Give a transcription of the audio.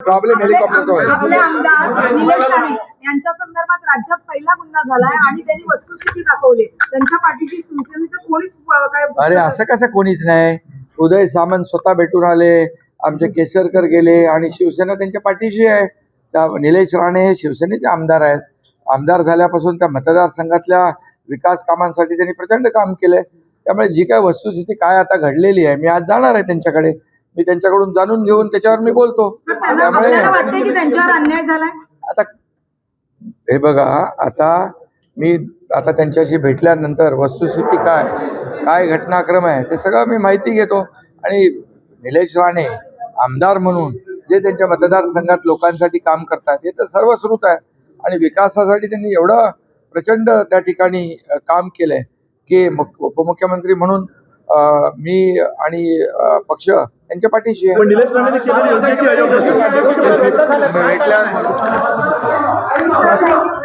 Problem आपले आमदार निलेश राणे यांच्या संदर्भात राज्यात पहिला गुन्हा झालाय आणि त्यांनी वस्तुस्थिती दाखवली. त्यांच्या पाठीशी शिवसेनेचं कोणीच काय अरे असं कसं कोणीच नाही? उदय सामंत स्वतः भेटून आले आमचे केसरकर गेले आणि शिवसेना त्यांच्या पाठीशी आहे. त्या निलेश राणे हे शिवसेनेचे आमदार आहेत. आमदार झाल्यापासून त्या मतदारसंघातल्या विकास कामांसाठी त्यांनी प्रचंड काम केलंय. त्यामुळे जी काय वस्तुस्थिती काय आता घडलेली आहे मी आज जाणार आहे त्यांच्याकडे. मी त्यांच्याकडून जाणून घेऊन त्याच्यावर मी बोलतो. त्यामुळे आता हे बघा आता मी आता त्यांच्याशी भेटल्यानंतर वस्तुस्थिती काय काय घटनाक्रम आहे ते सगळं मी माहिती घेतो. आणि निलेश राणे आमदार म्हणून जे त्यांच्या मतदारसंघात लोकांसाठी काम करतात हे तर सर्वश्रुत आहे. आणि विकासासाठी त्यांनी एवढं प्रचंड त्या ठिकाणी काम केलंय की मुख- उपमुख्यमंत्री म्हणून मी आणि पक्ष यांच्या पाठीशी भेटल्या